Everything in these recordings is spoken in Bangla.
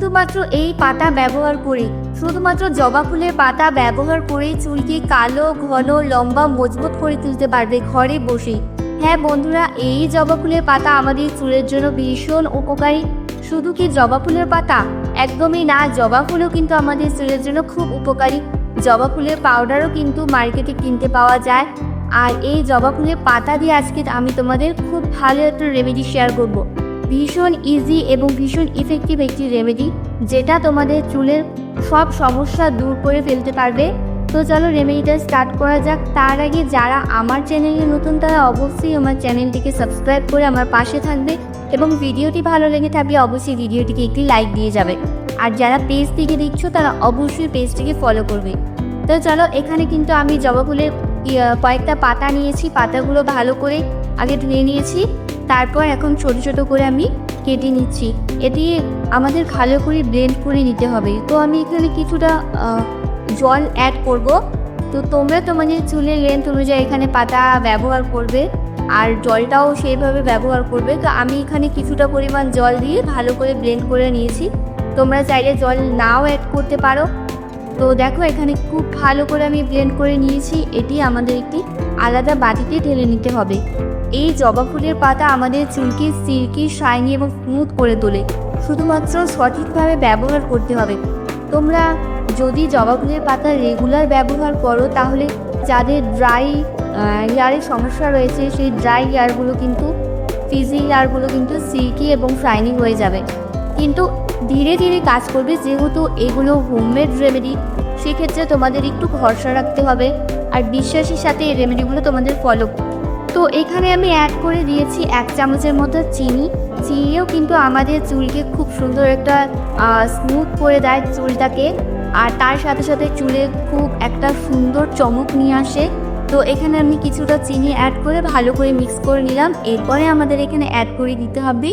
শুধুমাত্র এই পাতা ব্যবহার করে। শুধুমাত্র জবা ফুলের পাতা ব্যবহার করে চুলকে কালো, ঘন, লম্বা, মজবুত করে তুলতে পারবে ঘরে বসে হ্যাঁ বন্ধুরা, এই জবা ফুলের পাতা আমাদের চুলের জন্য ভীষণ উপকারী। শুধু কি জবা ফুলের পাতা? একদমই না, জবা ফুলও কিন্তু আমাদের চুলের জন্য খুব উপকারী। জবা ফুলের পাউডারও কিন্তু মার্কেটে কিনতে পাওয়া যায়। আর এই জবা ফুলের পাতা দিয়ে আজকে আমি তোমাদের খুব ভালো একটা রেমেডি শেয়ার করব। ভীষণ ইজি এবং ভীষণ ইফেক্টিভ একটি রেমেডি যেটা তোমাদের চুলের সব সমস্যা দূর করে ফেলতে পারবে। তো চলো রেমেডিটা স্টার্ট করা যাক। তার আগে যারা আমার চ্যানেলে নতুন, তারা অবশ্যই আমার চ্যানেলটিকে সাবস্ক্রাইব করে আমার পাশে থাকবে এবং ভিডিওটি ভালো লেগে থাকলে অবশ্যই ভিডিওটিকে একটি লাইক দিয়ে যাবে। আর যারা পেজ থেকে দেখছ, তারা অবশ্যই পেজটিকে ফলো করবে। তো চলো, এখানে কিন্তু আমি জবা ফুলের কয়েকটা পাতা নিয়েছি। পাতাগুলো ভালো করে আগে ধুয়ে নিয়েছি। তারপর এখন ছোট ছোট করে আমি কেটে নিচ্ছি। এটি আমাদের ভালো করে ব্লেন্ড করে নিতে হবে। তো আমি এখানে কিছুটা জল অ্যাড করব। তো তোমরা তোমাদের চুলের লেন্থ অনুযায়ী এখানে পাতা ব্যবহার করবে আর জলটাও সেইভাবে ব্যবহার করবে। তো আমি এখানে কিছুটা পরিমাণ জল দিয়ে ভালো করে ব্লেন্ড করে নিয়েছি। তোমরা চাইলে জল নাও অ্যাড করতে পারো। তো দেখো, এখানে খুব ভালো করে আমি ব্লেন্ড করে নিয়েছি। এটি আমাদের একটি আলাদা বাটিতে ঢেলে নিতে হবে। এই জবা ফুলের পাতা আমাদের চুলকে সিল্কি শাইনি এবং স্মুথ করে তোলে। শুধুমাত্র সঠিকভাবে ব্যবহার করতে হবে। তোমরা যদি জবা ফুলের পাতা রেগুলার ব্যবহার করো, তাহলে যাদের ড্রাই হেয়ারের সমস্যা রয়েছে, সেই ড্রাই হেয়ারগুলো কিন্তু ফিজি হেয়ারগুলো কিন্তু সিল্কি এবং শাইনি হয়ে যাবে। কিন্তু ধীরে ধীরে কাজ করবে, যেহেতু এগুলো হোমমেড রেমেডি সেক্ষেত্রে তোমাদের একটু ভরসা রাখতে হবে আর বিশ্বাসের সাথে এই রেমেডিগুলো তোমাদের ফলো তো এখানে আমি অ্যাড করে দিয়েছি এক চামচের মতো চিনি। চিনিও কিন্তু আমাদের চুলকে খুব সুন্দর একটা স্মুথ করে দেয় চুলটাকে। আর তার সাথে সাথে চুলে খুব একটা সুন্দর চমক নিয়ে আসে। তো এখানে আমি কিছুটা চিনি অ্যাড করে ভালো করে মিক্স করে নিলাম। এরপরে আমাদের এখানে অ্যাড করে দিতে হবে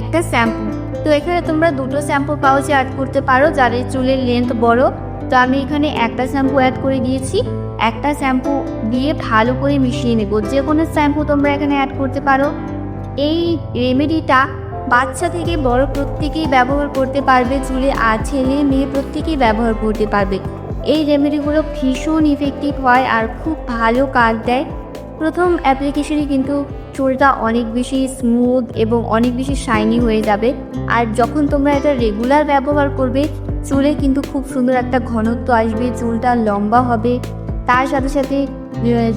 একটা শ্যাম্পু তো এখানে তোমরা দুটো শ্যাম্পু পাউচে অ্যাড করতে পারো যাদের চুলের লেন্থ বড়। তো আমি এখানে একটা শ্যাম্পু অ্যাড করে দিয়েছি। একটা শ্যাম্পু দিয়ে ভালো করে মিশিয়ে নেব। যে কোনো শ্যাম্পু তোমরা এখানে অ্যাড করতে পারো। এই রেমেডিটা বাচ্চা থেকে বড় প্রত্যেকেই ব্যবহার করতে পারবে, চুলে আর ছেলে মেয়ে প্রত্যেকেই ব্যবহার করতে পারবে। এই রেমেডিগুলো ভীষণ ইফেক্টিভ হয় আর খুব ভালো কাজ দেয়। প্রথম অ্যাপ্লিকেশনে কিন্তু চুলটা অনেক বেশি স্মুথ এবং অনেক বেশি শাইনি হয়ে যাবে। আর যখন তোমরা এটা রেগুলার ব্যবহার করবে, চুলে কিন্তু খুব সুন্দর একটা ঘনত্ব আসবে, চুলটা লম্বা হবে। তার সাথে সাথে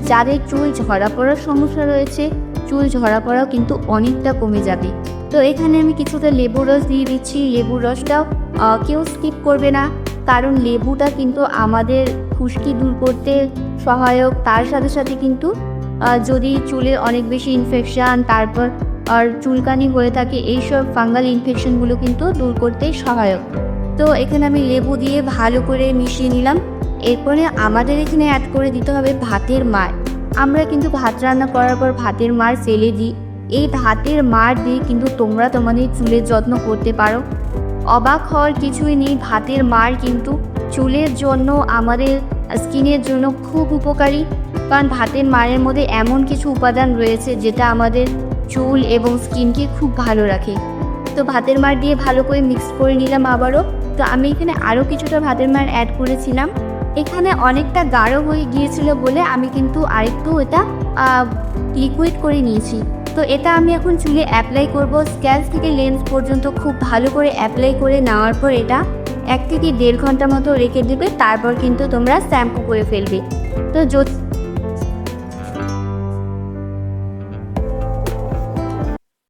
যাদের চুল ঝরা পড়ার সমস্যা রয়েছে, চুল ঝরা পড়াও কিন্তু অনেকটা কমে যাবে। তো এখানে আমি কিছুটা লেবু রস দিয়ে দিচ্ছি। লেবুর রসটাও কেউ স্কিপ করবে না। কারণ লেবুটা কিন্তু আমাদের খুশকি দূর করতে সহায়ক। তার সাথে সাথে কিন্তু যদি চুলে অনেক বেশি ইনফেকশান তারপর, আর চুলকানি হয়ে থাকে, এইসব ফাঙ্গাল ইনফেকশনগুলো কিন্তু দূর করতে সহায়ক। তো এখানে আমি লেবু দিয়ে ভালো করে মিশিয়ে নিলাম। এরপরে আমাদের এখানে অ্যাড করে দিতে হবে ভাতের মার আমরা কিন্তু ভাত রান্না করার পর ভাতের মার ফেলে দিই। এই ভাতের মার দিয়ে কিন্তু তোমরা তোমাদের চুলের যত্ন করতে পারো। অবাক হওয়ার কিছুই নেই, ভাতের মার কিন্তু চুলের জন্য, আমাদের স্কিনের জন্য খুব উপকারী। কারণ ভাতের মারের মধ্যে এমন কিছু উপাদান রয়েছে যেটা আমাদের চুল এবং স্কিনকে খুব ভালো রাখে। তো ভাতের মার দিয়ে ভালো করে মিক্স করে নিলাম আবারও। তো আমি এখানে আরও কিছুটা ভাতের মার অ্যাড করেছিলাম। এখানে অনেকটা গাঢ় হয়ে গিয়েছিল বলে আমি কিন্তু আরেকটু এটা লিকুইড করে নিয়েছি। তো এটা আমি এখন চুলে অ্যাপ্লাই করব। স্ক্যাল্প থেকে লেন্স পর্যন্ত খুব ভালো করে অ্যাপ্লাই করে নেওয়ার পর এটা এক থেকে দেড় ঘণ্টা মতো রেখে দেবে। তারপর কিন্তু তোমরা শ্যাম্পু করে ফেলবে। তো